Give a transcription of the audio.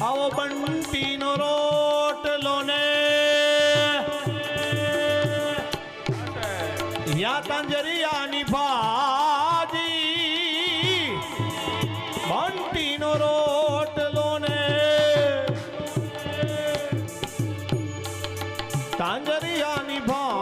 આવો બંટીનો રોટલો ને. યા તાંજરિયાની ભાજી. બંટીનો રોટલો ને. તાંજરિયાની ભાજી